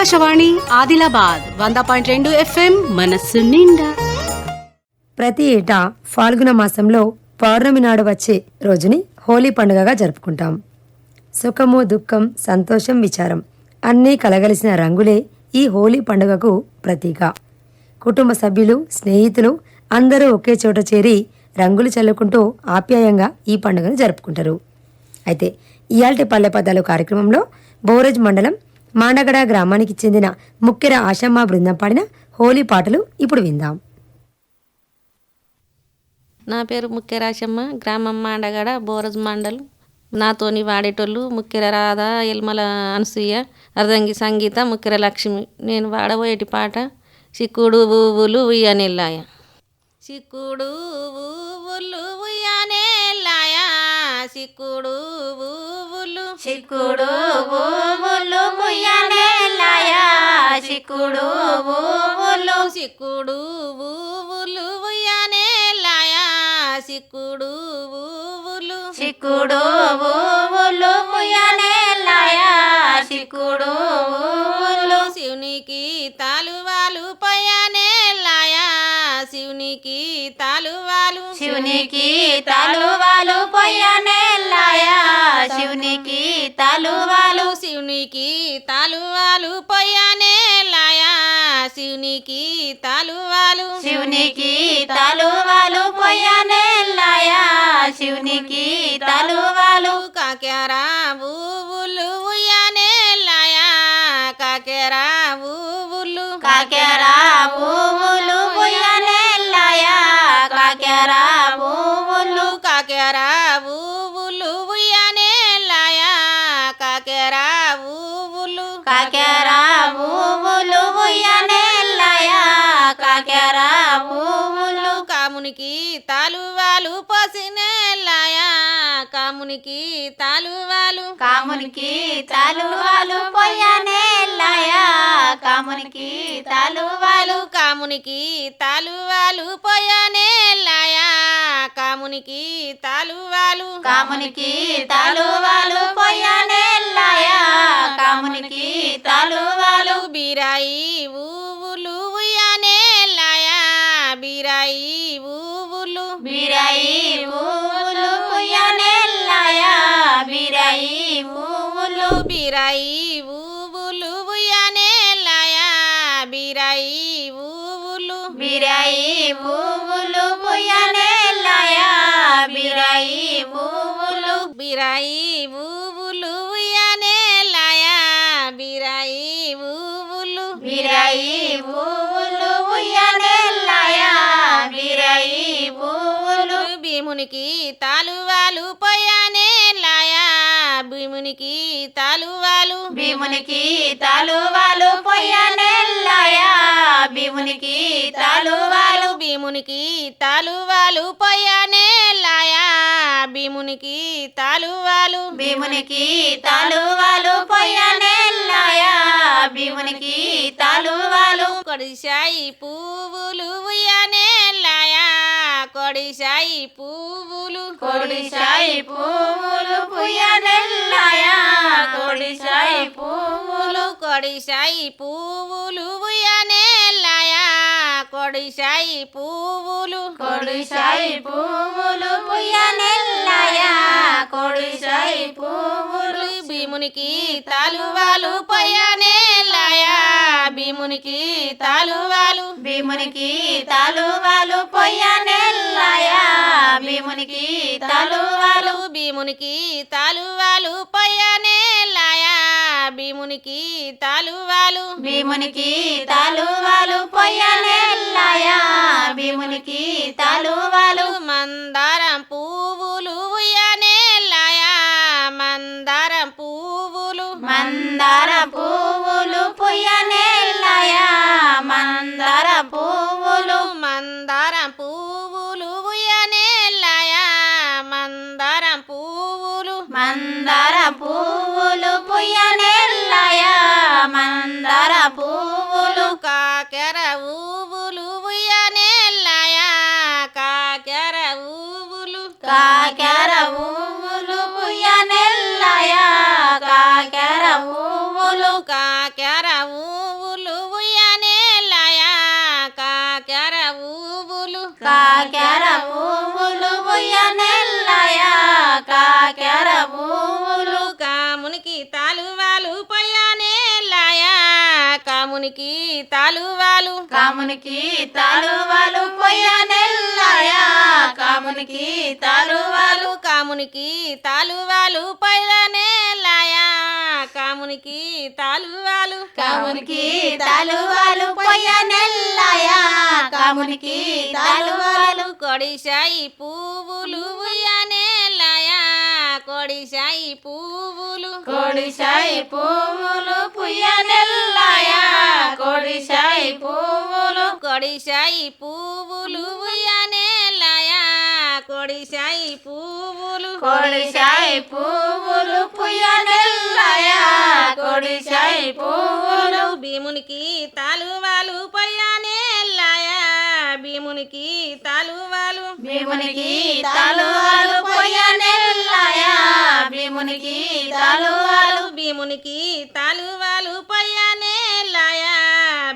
ఆకాశవాణి ఆదిలాబాద్ వంద పాయింట్ రెండు ఎఫ్ఎం మనస్సు నిండా. ప్రతి ఏటా ఫాల్గుణ మాసంలో పౌర్ణమి నాడు వచ్చే రోజుని హోలీ పండుగగా జరుపుకుంటాం. సుఖము దుఃఖం సంతోషం విచారం అన్నీ కలగలిసిన రంగులే ఈ హోలీ పండుగకు ప్రతీక. కుటుంబ సభ్యులు స్నేహితులు అందరూ ఒకే చోట చేరి రంగులు చల్లుకుంటూ ఆప్యాయంగా ఈ పండుగను జరుపుకుంటారు. అయితే ఇయాల్టి పల్లె పదాలు కార్యక్రమంలో బోరజ్ మండలం మాండగడ గ్రామానికి చెందిన ముక్కెర ఆశమ్మ బృందం పాడిన హోలీ పాటలు ఇప్పుడు విందాం. నా పేరు ముఖ్యరాశమ్మ గ్రామం మాండగడ బోరజ్ మండల్. నాతోని వాడేటోళ్ళు ముక్కెర రాధ ఎల్మల అనసూయ అర్ధంగి సంగీత ముక్కెర లక్ష్మి. నేను వాడబోయేటి పాట చిక్కుడు పువ్వులు ఉయ్యనెల్లాయ. చిక్కుడు పువ్వులు ఉయ్యనెల్లాయ. చిక్కుడు పువ్వు చిక్కుడు ఊవులు పుయ్యనేలాయ చిక్కుడు ఊవులు చిక్కుడు ఊవులు ఉయ్యనెల్లాయ చిక్కుడు ఊవులు చిక్కుడు ఊవులు పుయ్యనేలాయ చిక్కుడు ఊవులు శివునికి తాలువాలు పయనేలాయ శివునికి తాలువాలు శివునికి తలువాలు పొయ్యనేలాయ శివునికి తలువాలు శివునికి తాలువాలు పయనేలాయ శివునికి తాలువాలు శివునికి తలువాలు పొయ్యనేలాయ శివునికి తలువాలు కాకెరా ఊవులు ఉయ్యనేలాయ కాకెరా ఊవులు. కాకెరా పువ్వులు తాలువాలు పోసినేలాయ కామునికి తాలువాలు. కామునికి తలువాలు పొయ్యనేలాయ కామునికి తలువాలు. కామునికి తాలువాలు పోయనేలాయ కామునికి తాలువాలు. కామునికి తలువాలు పొయ్యనేలాయ కామునికి తలువాలు. బీరాయి ఊవులు భీమునికి తాలువాలు పోయానేలాయ భీమునికి తాలువాలు. భీమునికి తలువాలు పొయ్యనేలాయ భీమునికి తలువాలు. భీమునికి తాలువాలు పోయానేలాయ భీమునికి తాలువాలు. భీమునికి తలువాలు పొయ్యనేలాయ భీమునికి తలువాలు. కొడిశాయి పువ్వులు ఉయ్యనేలాయ కొడిశాయి పువ్వులు కొడిశాయి పువ్వులు పుయ్యనెల్లాయ? కొడిశాయి పువ్వులు కొడిశాయి పువ్వులు ఉయ్యనేలాయ కొడిశాయి పువ్వులు. కొడిశాయి పువ్వులు పుయ్యనెల్లాయ కొడిశాయి పువ్వులు. భీమునికి తాలువాలు పయ్యనేలాయ భీమునికి తాలువాలు. భీమునికి తలువాలు పొయ్యనెల్లాయ భీమునికి తలువాలు. భీమునికి తాలువాలు పయ్యనేలాయ భీమునికి తాలువాలు. భీమునికి తలువాలు పొయ్యనెల్లాయ భీమునికి తలువాలు మందారం పువ్వులు ఉయ్యనేలాయ మందారం పువ్వులు. మందార పువ్వులు పుయ్యనేలాయ మందార పువ్వులు. మందారం పువ్వులు ఉయ్యనేలాయ మందారం పువ్వులు. మందార పువ్వులు పుయ్యనేలాయ మందార పువ్వులు. కాకెర ఊవులు పువ్వులు పుయ్యనెల్లయ కాకెర పువ్వులు కాకెర పువ్వులు పుయ్యనెల్లయ కాకెర పువ్వులు కాకెర పువ్వులు పుయ్యనెల్లయ కాకెర పువ్వులు కామునికి తాలువాలు పొయ్యనెల్లయ కామునికి తా తాలువాలు కామునికి తలువలు పొయ్యనెల్లయ కామునికి తలువలు కామునికి తాలువాలు పొయ్యానేలాయా కామునికి తాలువాలు కామునికి తలువలు పొయ్యనెల్లయ కామునికి తలువలు కొడిశాయి పువ్వులు ఉయ్యానేలాయా కొడిశాయి పువ్వులు. కొడిశాయి పువ్వులు పుయ్యనెల్లయ కొడిశాయి పువ్వులు. కొడిశాయి పువ్వులు ఉయ్యానేలాయా కొడిశాయి పువ్వులు. కొడిశాయి పువ్వులు పుయ్యనెల్లయ కొడిశాయి పువ్వులు. భీమునికి తాలువాలు పొయ్యానేలాయా భీమునికి తాలువాలు భీమునికి తలువలు పొయ్యనెల్లయ భీమునికి తలువలు భీమునికి తాలువాలు పొయ్యానేలాయా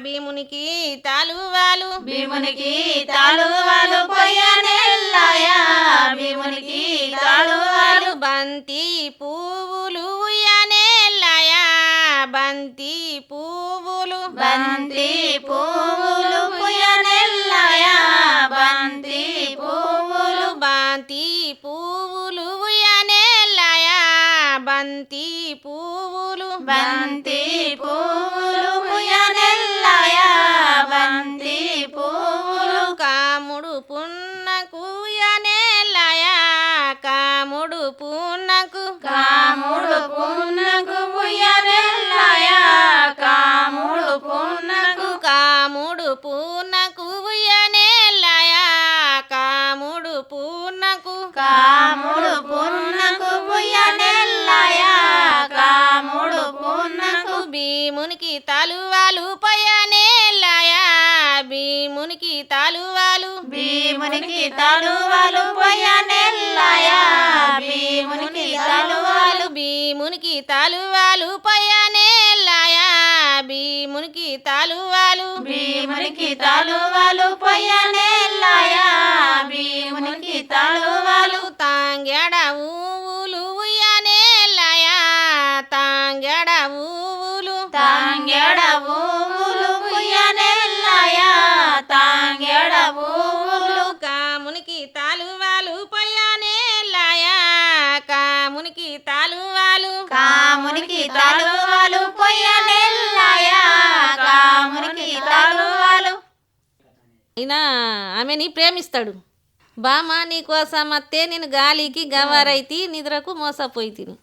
భీమునికి తాలువాలు భీమునికి తలువలు పొయ్యనెల్లయ భీమునికి తలువలు బంతి పువ్వులు ఉయ్యానేలాయా బంతి పువ్వులు. బంతి పువ్వులు పుయ్యనెల్లయ బంతి పువ్వులు బంతి పువ్వులు బంతి పువ్వులు పుయ్యనెల్లయ? బంతి పువ్వులు భీమునికి తలువాలు పయనేలాయా భీమునికి తలువాలు భీమునికి తలువలు పొయ్యనెల్లయ భీమునికి తలువలు భీమునికి తలువాలు పయనేలాయా అయినా ఆమెని ప్రేమిస్తాడు. బామ నీకోసం అత్తే నేను గాలికి గవరైతి నిద్రకు మోసపోయి తిని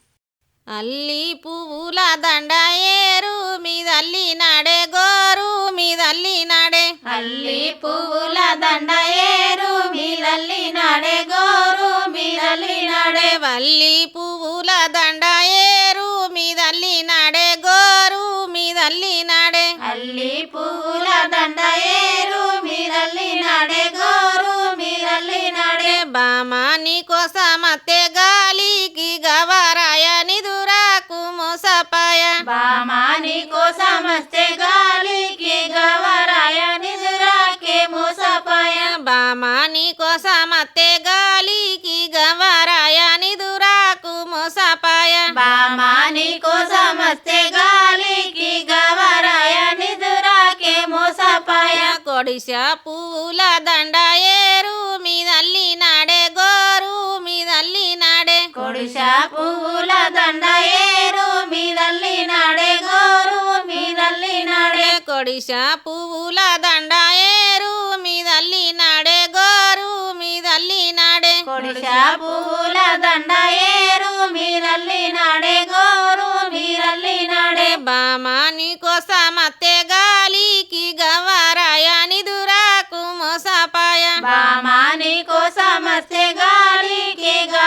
అల్లి పువ్వుల దండ ఏరు మీదల్లి నాడే గోరు మీదల్లి నాడే. అల్లి పువ్వుల దండ ఏరు మీదల్లి నాడే గోరు మీదల్లి నాడే. వల్లి పువ్వుల దండ బామ నీకోసం అత్తే గాలికి గవరాయ నిదురాకు మోసపాయ. బామాని కోసమస్తే గాలికి గవరాయ నిదురాకే మోసపాయ. బామ నీకోసం అత్తే గాలికి గవరాయ నిదురాకు మోసపాయ. బామాని కోసమస్తే గాలికి గవరాయ నిదురాకే మోసపాయ. కొడిశ పూల దండ ఏరు పువ్వుల దండ ఏరు మీదల్లి నాడే గోరు మీదల్లి నాడే కొడిశ పువ్వుల దండ ఏరు మీదల్లి నాడే గోరు మీదల్లి నాడే కొడిశ పువ్వుల దండ ఏరు మీదల్లి నాడే గోరు మీదల్లి నాడే బామ నీకోసం అత్తే గాలికి గవరాయ నిదురాకు మోసపాయ. బామాని కోసమస్తే గాలికి గవరాయ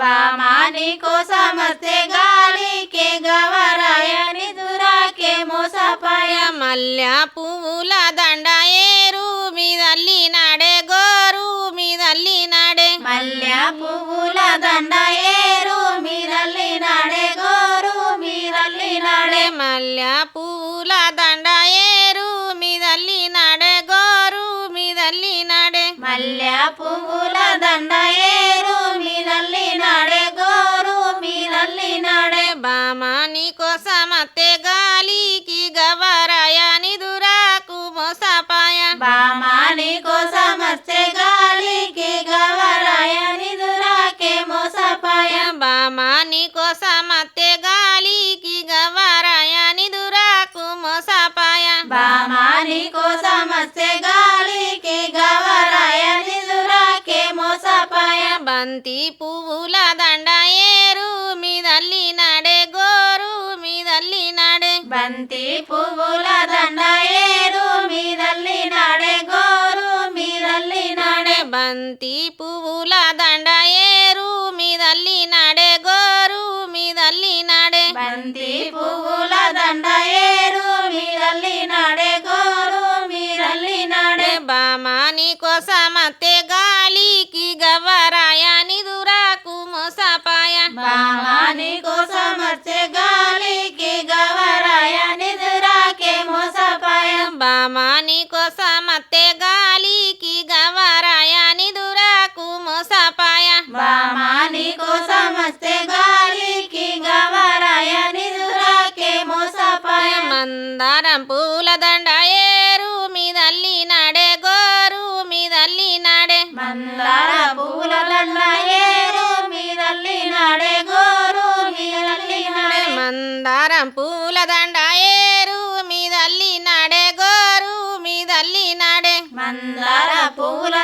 బామాని కోసమస్తే గాలికి గవరాయని దురాకే మోసపాయ మల్య పువ్వుల దండ ఏరు మీదల్లి నాడే గోరు మీదల్లి నాడే మల్య పువ్వుల దండ ఏరు మీదల్లి నాడే గోరు మీదల్లి నాడే మల్య పువ్వుల దండ ఏ సపాయ. బామానికో సమస్తే గాలికి గవరాయ నిదురాకే మోసపాయ. బామానికో సమస్తే గాలికి గవరాయ నిదురాకు మోసపాయ. బామానికో సమస్తే గాలికి గవరాయ నిదురాకే మోసపాయ. బంతి పువ్వుల దండ ఏరు మీదల్లి నడే గోరు మీదల్లి నడే. బంతి పువ్వుల దండ ఏరు బంతి పువ్వుల దండ ఏరు మీదల్లి నడే గోరు మీదల్లి నడే బంతి పువ్వుల దండ ఏరు మీదల్లి నాడే గోరు మీదల్లి నాడే బామాని కోసమతే గాలికి గవరాయ నిదురాకు మోసపాయ. బామా నీ కోసం వచ్చే గాలికి గవరాయ నిదురాకే మోసపాయ. బామాని కోసమతే వస్తే గాలికి గవరాయ నిదురాకే మోసపాయ మందారం పూల దండ ఏరు మీదల్లి నడే గోరు మీదల్లి నడే మందార పూల దండ ఏరు మీదల్లి నాడే గోరు మీదల్లి నాడే మందారం పూల దండ ఏరు మీదల్లి నడే గోరు మీదల్లి నడే మందార పూల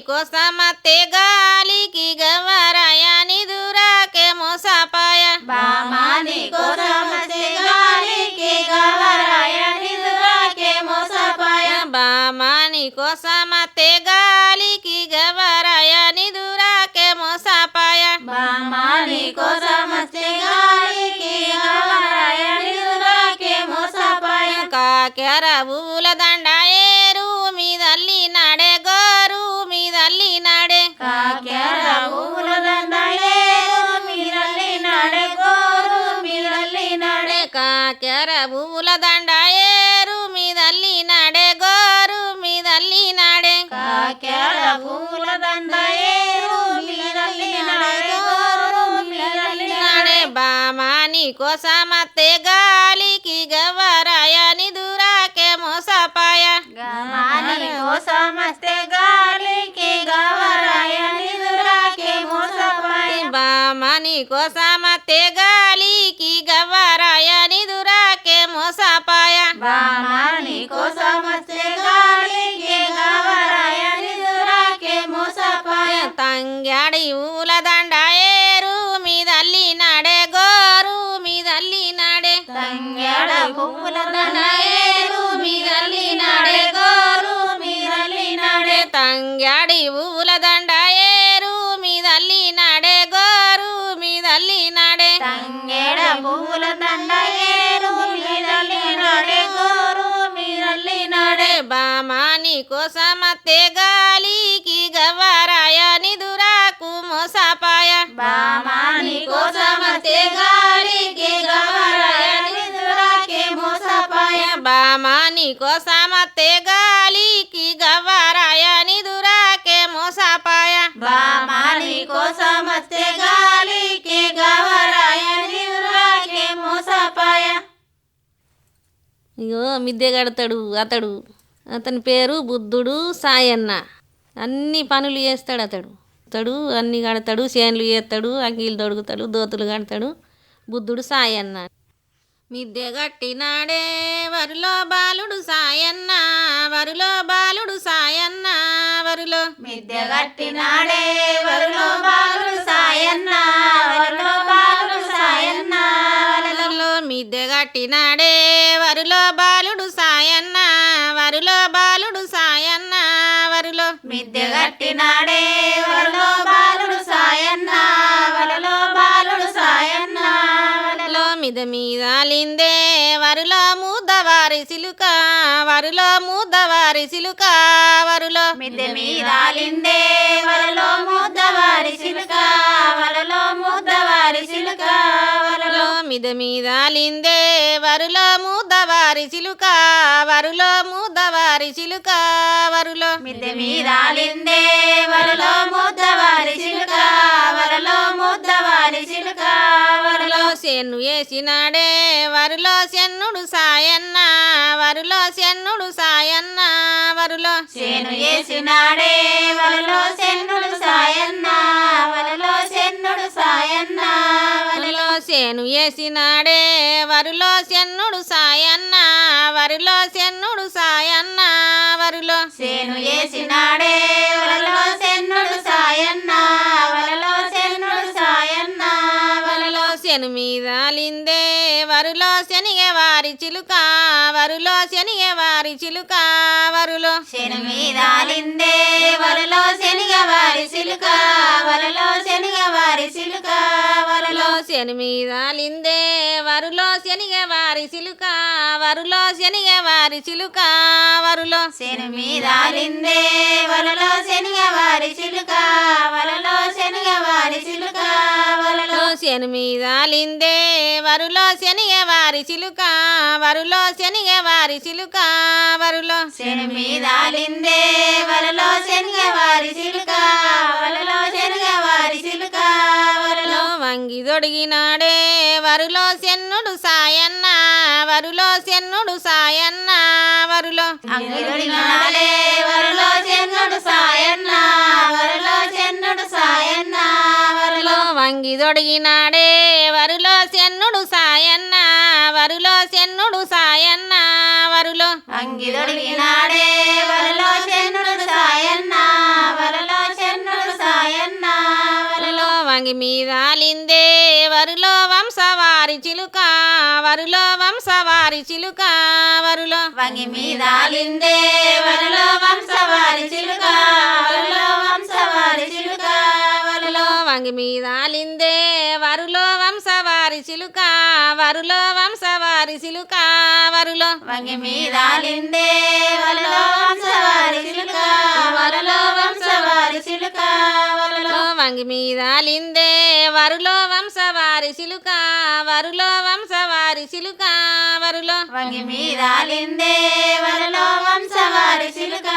కోసమతే గాలికి గవరాయ నిదురాకే మోసపాయ. బామా నీ కోసం వస్తే గాలికి గవరాయ నిదురాకే మోసపాయ. బామాని కోసమతే గాలికి గవరాయ నిదురాకే మోసపాయ. బామా నీ కోసం వస్తే గాలికి గవరాయ నిదురాకే మోసపాయ. కాకెర బామాని కోసమతే గాలికి గవరాయ నిదురాకే మోసపాయ మాని కోసం వస్తే గాలికి గవరాయ నిదురాకే మోసపాయ బామాని కోసమతే గాలికి గవరాయ నిదురాకే మోసపాయ బామాని కోసం వస్తే గాలికి గవరాయ నిదురాకే మోసపాయ తంగాడి ఊల తంగెడ పువ్వుల దండ ఏరు గోరు మీదల్లి నాడే దండ ఏరు మీదల్లి నడే. గోరు తంగెడ పువ్వుల దండ ఏరు మీదల్లి నాడే గోరు మీదల్లి నాడే. బామాని కోసమతే బామాని కోసమతే గాలికి గవరాయ నిదురాకే మోసపాయ. బామాని కోసం వస్తే గాలికి గవరాయ నిదురాకే మోసపాయ. ఇగో మిద్దె కడతాడు అతడు. అతని పేరు బుద్ధుడు సాయన్న. అన్ని పనులు చేస్తాడు అతడు. అతడు అన్ని కడతాడు చేన్లు చేస్తాడు అంగీలు తొడుగుతాడు దోతులు కడతాడు బుద్ధుడు సాయన్న. మిద్దె గట్టినాడే వరులో బాలుడు సాయన్న వరులో బాలుడు సాయన్న వరులో మిద్దె గట్టినాడే వరులో బాలుడు సాయన్న వరులో బాలుడు సాయన్న వరలో మిద్దె గట్టినాడే వరులో బాలుడు సాయన్న వరులో బాలుడు సాయన్న వరులో మిద్దె గట్టినాడే వరులో బాలుడు మిద మీద లిందే వరులో ముద్దవారి సిలుక వరులో ముద్దవారి సిలుక వరులో మిద్దె మీదాలిందే వరలో ముద్దవారి సిలుక వరలో ముద్దవారి సిలుక వరలో మిద మీద లిందే వరులో ముద్దవారి సిలుక వరులో ముద్దవారి సిలుక వరులో మిద్దె మీదాలిందే వరలో ముద్దవారి సిలుక వరలో ముద్దవారి సిలుక శన్ను వేసినాడే వరులో శన్నుడు సాయన్న వరులో శన్నుడు సాయన్న వరులో చేను వేసినాడే వరలో సెన్నుడు సాయన్న వరలో సెన్నుడు సాయన్న వరిలో సేను వేసినాడే వరిలో చెన్నుడు సాయన్న వరిలో చెన్నుడు సాయన్న వరిలో సేను వేసినాడే వరిలో మీద లిందే వరులో శనిగే వారి చిలుక వరులో శనిగే వారి చిలుక వరులో శని మీద లిందే వరులో శనిగ వారి చిలుక వరులో శనిగ వారి చిలుక. వరిలో శని మీద లిందే వరులో శనిగే వారి చిలుక వరులో శనిగే వారి చిలుక వరులో శని మీద లిందే వలలో శనిగ వారి సిలుక వలలో శనిగ వారి సిలుక వరులో శని మీద లిందే వరులో శనిగే వారి చిలుక వరులో శనిగే వారి చిలుక వరులో శని మీద లిందే వలలో శనిగ వారి సిలుక వంగి దొడిగినాడే వరులో శన్నుడు సాయన్న వరులో శన్నుడు సాయన్న వరులో వరలో చెన్నుడు సాయన్న వరలో చెన్నుడు సాయన్న వరలో వంగి దొడిగినాడే వరులో శన్నుడు సాయన్న వరులో శన్నుడు సాయన్న వరులో అంగిదొడిగినాడే వరలో చెన్నుడు సాయన్న వంగి మీద లిందే వరులో వంశవారి చిలుక వరులో వంశవారి చిలుక వరులో వంగి మీద లిందే వరలో వంశవారి చిలుక వరలో వంశవారి చిలుక వరలో వంగి మీద లిందే వరులో వంశవారి చిలుక వరులో వంశవారి చిలుక వరులో వంగి మీద లిందే వరలో వంశవారి చిలుక వరలో వంశవారి చిలుక వంగి మీద లిందే. వరులో వంశవారి చిలుక వరులో వంశవారి చిలుక వరులో వంగి మీద లిందే. వరలో వంశవారి చిలుక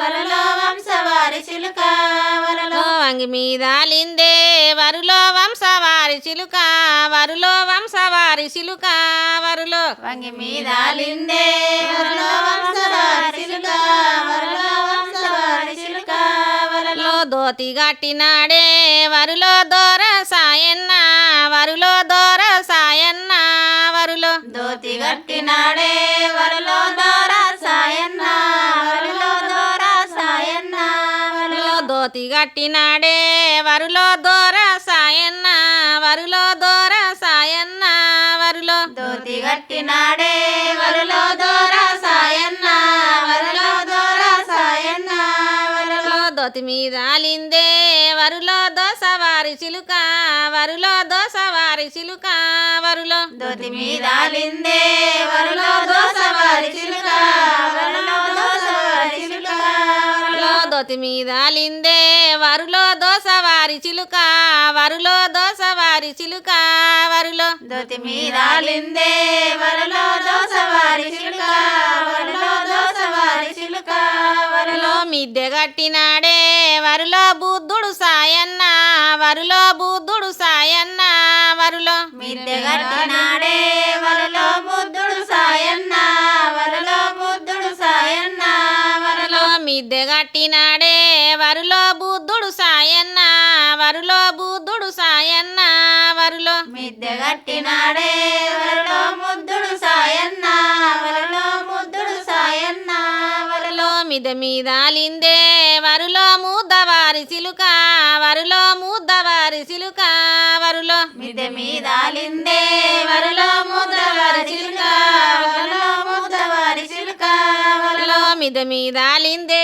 వరలో వంశవారి చిలుక వరలో వంగి మీద లిందే. వరులో వంశవారి చిలుక వరులో వంశవారి చిలుక వరులో వంగి మీద లిందే. వరలో వంశవారి చిలుక వరలో దోతి గట్టినాడే వరులో దోర సాయన్న వరులో దోర సాయన్న వరులో దోతి గట్టినాడే వరలో దోరా సాయన్న వరలో దోరా సాయన్న వరలో వరులో దోతి గట్టినాడే వరులో దోర సాయన్న వరులో దోర సాయన్న వరులో దోతి గట్టినాడే వరలో వరులో దోతి మీద లిందే వరులో దోస వారి చిలుక వరులో దోస వారి చిలుక వరులో దోతి మీద లిందే వరలో దోస వారి చిలుక వరలో దోస వారి చిలుక వరలో దోతి మీద లిందే వరులో దోస వారి చిలుక వరులో దోస వారి చిలుక వరులో దోతి మీద లిందే వరలో దోస వారి చిలుక వరలో దోస వారి చిలుక వరలో వరులో మిద్దె గట్టినాడే వరులో బుద్ధుడు సాయన్న వరులో బుద్ధుడు సాయన్న వరులో మిద్దె గట్టినాడే వరలో బుద్ధుడు సాయన్న వరలో బుద్ధుడు సాయన్న వరలో వరులో మిద్దె గట్టినాడే వరులో బుద్ధుడు సాయన్న వరులో బుద్ధుడు సాయన్న వరులో మిద్దె గట్టినాడే వరలో ముద్దుడు మిద మీద లిందే వరులో ముద్దవారి చిలుక వరులో ముద్దవారి చిలుక వరులో మీద లిందే వరలో ముద్దవారి చిలుక వరలో ముద్దవారి చిలుక వరలో మిద మీద లిందే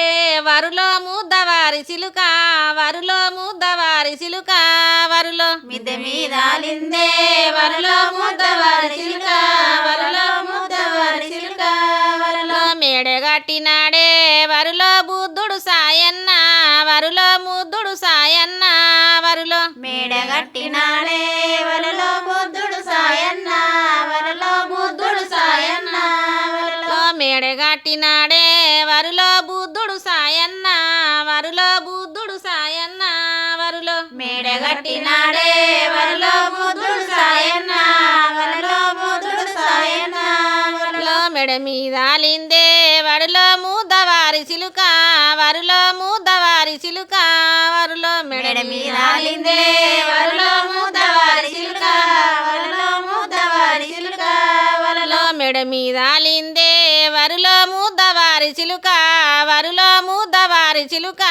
వరులో ముద్దవారి చిలుక వరులో ముద్దవారి చిలుక వరులో మిద్దె మీద లిందే వరలో ముద్దవారి చిలుక వరలో ముద్దవారి చిలుక వరలో మేడగట్టినాడే వరులో బుద్ధుడు సాయన్న వరులో ముద్దుడు సాయన్న వరులో మేడగట్టినాడే వరలో బుద్ధుడు సాయన్న వరలో బుద్ధుడు సాయన్న వరలో మేడగట్టినాడే వరులో బుద్ధుడు సాయన్న వరులో బుద్ధుడు సాయన్న వరులో మేడగట్టినాడే వరలో బుద్ధుడు సాయన్న వాడ మీద లిందే వడులో మూదవారి సిలుక వరులో మూదవారి సిలుక వరులో మెడ మీద లిందే వరులో మూదవారి సిలుక వరులో మూదవారి సిలుక వరలో మెడ మీద లిందే వరులో మూదవారి సిలుక వరులో మూదవారి సిలుక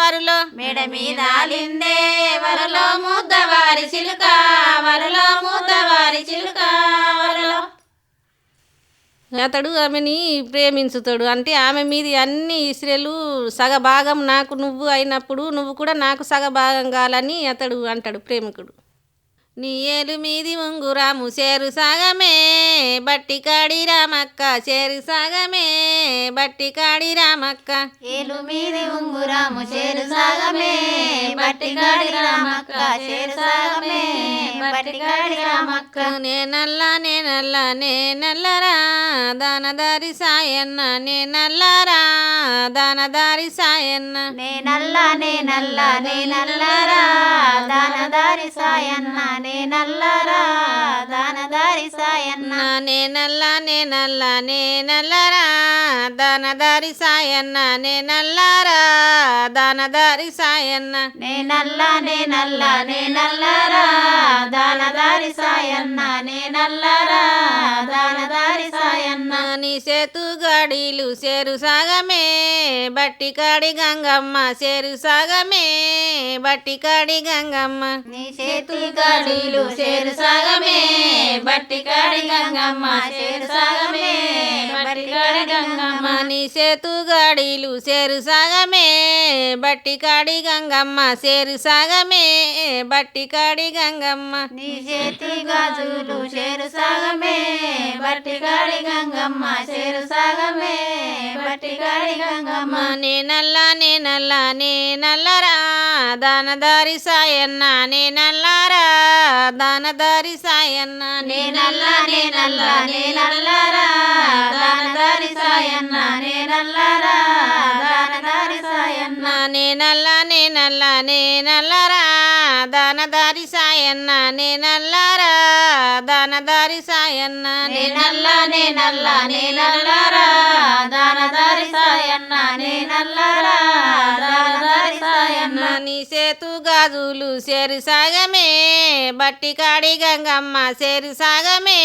వరులో మెడ మీద లిందే వరులో మూదవారి సిలుక వరులో మూదవారి సిలుక అతడు ఆమెని ప్రేమించుతాడు. అంటే ఆమె మీది అన్ని ఇస్రేలు సగభాగం నాకు నువ్వు అయినప్పుడు నువ్వు కూడా నాకు సగభాగం కావాలని అతడు అంటాడు ప్రేమికుడు. నీ ఏలు మీది ఉంగురాము చేరు సాగమే బట్టి కాడి రామక్క చేరు సాగమే బట్టి కాడి రామక్క. ఏలు మీది ఉంగురాము చేరు సాగమే బట్టిగాడి రామక్క చేరు సాగమే బట్టిగాడి రామక్క. నే నల్ల నే నల్ల నే నల్లరా దానదారి సాయన్న నే నల్లరా దానదారి సాయన్న. నే నల్ల నే నల్ల నే నల్లరా దానదారి సాయన్న నే నల్లరా దానదారి సాయన్న. నా నే నల్ల నే నల్ల నే నల్లరా దానదారి సాయన్న. నే నల్లరా దానదారి సాయన్న. నే నల్ల నే నల్ల నే నల్లరా దానదారి సాయన్న. నే నల్లరా దానదారి సాయన్న నా నీ సేతు గాడీలు సేరు సాగమే బట్టి కాడి గంగమ్మ సేరు సాగమే బట్టి కాడి గంగమ్మ. నీ చేతి గాడీలు చేరు సాగమే బట్టి కాడి గంగమ్మ చేరు సాగమే బట్టి కాడి గంగమ్మ. నీ సేతు గాడీలు సేరు సాగమే బట్టి కాడి గంగమ్మ సేరు సాగమే బట్టి కాడి గంగమ్మ. నీ చేతి గాజులు చేరు సాగమే బట్టి కాడి గంగమ్మ చేరు సాగమే బట్టి కాడి గంగమ్మ. అమ్మ నే నల్ల నే నల్ల నే నల్లరా దానదారి సాయన్న నే నల్లరా దానదారి సాయన్న నే నల్ల నే నల్ల నే నల్లరా దానదారి సాయన్న నే నల్లరా దానదారి సాయన్న. నే నల్ల నే నల్ల నే నల్లరా దానదారి సాయన్న నే నల్లరా దానదారి సాయన్న నేనల్లా నేనల్లా నేనల్లారా? నల్ల నే దానదారి సాయన్న నేనల్లారా? నా సేతు గాజులు సేరు సాగమే బట్టి కాడి గంగమ్మ సేరు సాగమే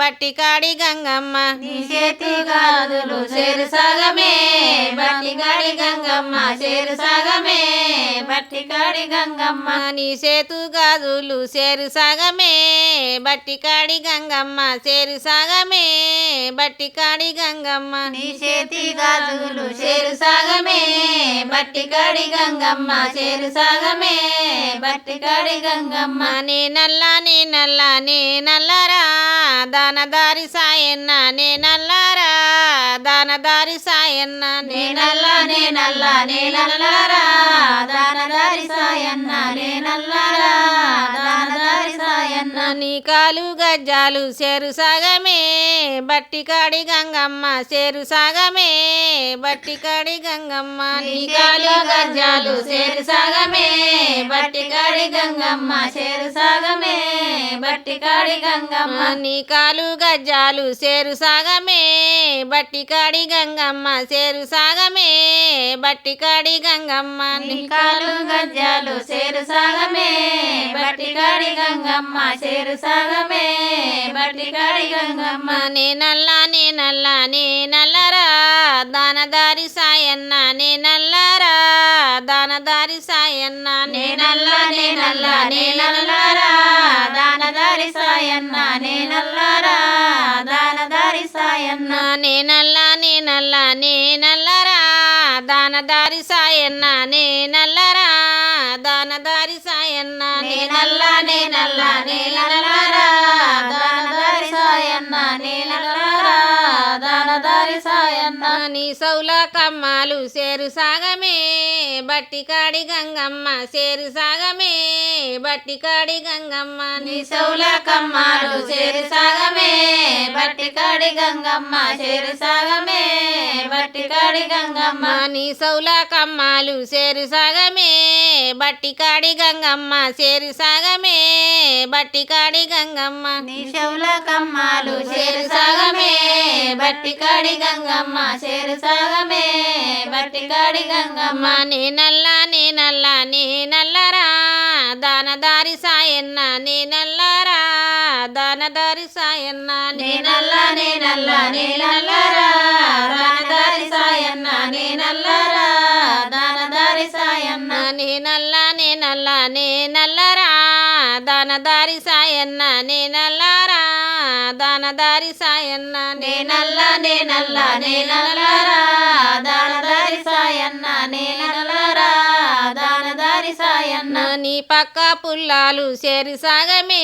బట్టి కాడి గంగమ్మ. నీ చేతి గాజులు చేరు సాగమే బట్టి కాడి గంగమ్మ చేరు సాగమే బట్టి కాడి గంగమ్మ. నా సేతు గాజులు సేరు సాగమే బట్టి కాడి గంగమ్మ సేరు సాగమే బట్టి కాడి గంగమ్మ. నీ చేతి గాజులు చేరు సాగమే బట్టి కాడి గంగమ్మ చేరు సాగమే బట్టి కాడి గంగమ్మ. నీ నే నల్ల నే నల్ల నే నల్లరా దానదారి సాయన్న నీ నల్లరా దానదారి సాయన్న నీ నల్ల నీ నల్ల నీ నల్లరా దానదారి సాయన్న నీ నల్లరా. సాయన్న కాలు గజ్జాలు సేరు సాగమే బట్టికాడి గంగమ్మ సేరు సాగమే బట్టికాడి గంగమ్మ నీ కాలు గజ్జాలు చేరు సాగమే బట్టికాడి గంగమ్మ చేరు సాగమే బట్టికాడి గంగమ్మ నీ కాలు గజ్జాలు సేరు సాగమే బట్టికాడి గంగమ్మ సేరు సాగమే బట్టికాడి గంగమ్మ నీ కాలు గజ్జాలు చేరు సాగమే బట్టికాడి గంగమ్మ చేరు సాగమే బట్టి కాడి గంగమ్మ. నే నల్ల నే నల్ల నే నల్లరా దానదారి సాయన్న నే నల్లరా దానదారి సాయన్న నే నల్ల నే నల్ల నే నల్లరా దానదారి సాయన్న నే నల్లరా దానదారి సాయన్న. నే నల్ల నే నల్ల నే నల్లరా దానదారి సాయన్న నే నల్లరా దానదారి సాయన్న నే నల్ల నే నీ సౌల కమ్మాలు సేరు సాగమే బట్టికాడి గంగమ్మ సేరు సాగమే బట్టికాడి గంగమ్మ నీ సౌల కమ్మాలు చేరు సాగమే బట్టికాడి గంగమ్మ సేరు సాగమే బట్టికాడి గంగమ్మ నీ సౌల కమ్మాలు సేరు సాగమే బట్టికాడి గంగమ్మ సేరు సాగమే బట్టికాడి గంగమ్మ నీ చెవుల కమ్మాలు చేరు సాగమే బట్టికాడి గంగమ్మ చేరు సాగమే బట్టి గంగమ్మ నీ నల్ల నీ నల్ల నీ నల్లరా దానదారి సాయన్న నీ నల్లరా దానదారి సాయన్న నీ నల్ల నీ నేనల్ల నేనల్ల నేనల్లరా. దానదారి సాయన్న నీ నేనల్లరా. దానదారి సాయన్న నీ నల్ల నీ నేనల్ల నేనల్ల నేనల్లరా. దానదారి సాయన్న నీ నల్లరా దానదారి సాయన్న నేనల్లా నేనల్లా నేనల్లారా దాన పక్క పుల్లాలు సేరి సాగమే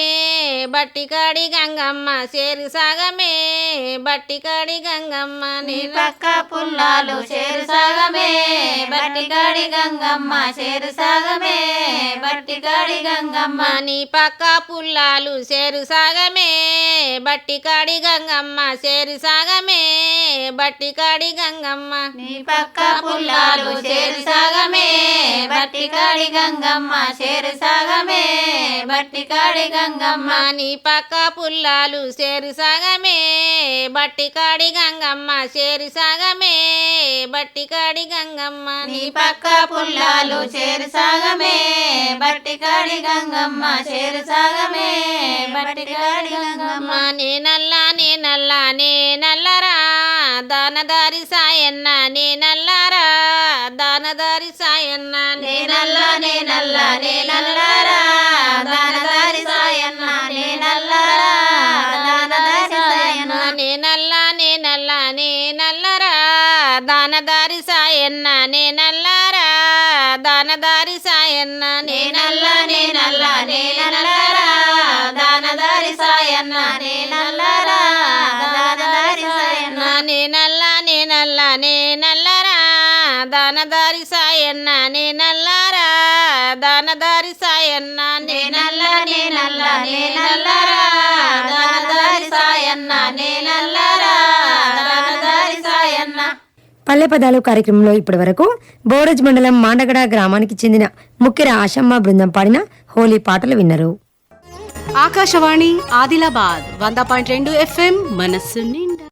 బట్టికాడి గంగమ్మ సేరి సాగమే బట్టికాడి గంగమ్మ నీ పక్క పుల్లాలు సేరు సాగమే బట్టికాడి గంగమ్మ సేరు సాగమే బట్టికాడి గంగమ్మ నీ పక్క పుల్లాలు సేరు సాగమే బట్టికాడి గంగమ్మ సేరు సాగమే బట్టికాడి గంగమ్మ నీ పక్క పుల్లాలు సేరు సాగమే బట్టికాడి గంగమ్మ సేరు చేరు సాగమే బట్టిగాడి గంగమ్మ. నీ పక్క పుల్లాలు చేరి సాగమే బట్టికాడి గంగమ్మ చేరి సాగమే బట్టికాడి గంగమ్మ. నీ పక్క పుల్లాలు చేరు సాగమే బట్టిగాడి గంగమ్మ చేరు సాగమే బట్టిగాడి గంగమ్మ. నే నల్ల నే నల్ల నే నల్లరా దానదారి సాయన్న నేనల్లారా? దానదారి సాయన్న నేనల్లా నేనల్లా నేనల్లారా? దానదారి సాయన్న నేనల్లారా? దానదారి సాయన్న నేనల్లా నేనల్లా నే దానదారి సాయన్న నేనల్లారా? దానదారి సాయన్న నేనల్లా నేనల్లా నేనల్లారా సాయన్న నే నల్లరా దానదారి సాయన్న నే నేనల్ల నేనల్ల నేనల్లరా దానదారి సాయన్న నేనల్లరా దానదారి సాయన్న. పల్లె పదాలు కార్యక్రమంలో ఇప్పటి వరకు బోరజ్ మండలం మాండగడ గ్రామానికి చెందిన ముక్కెర ఆశమ్మ బృందం పాడిన హోలీ పాటలు విన్నారు. ఆకాశవాణి ఆదిలాబాద్ వంద పాయింట్ రెండు ఎఫ్ఎం మనస్సు నిండా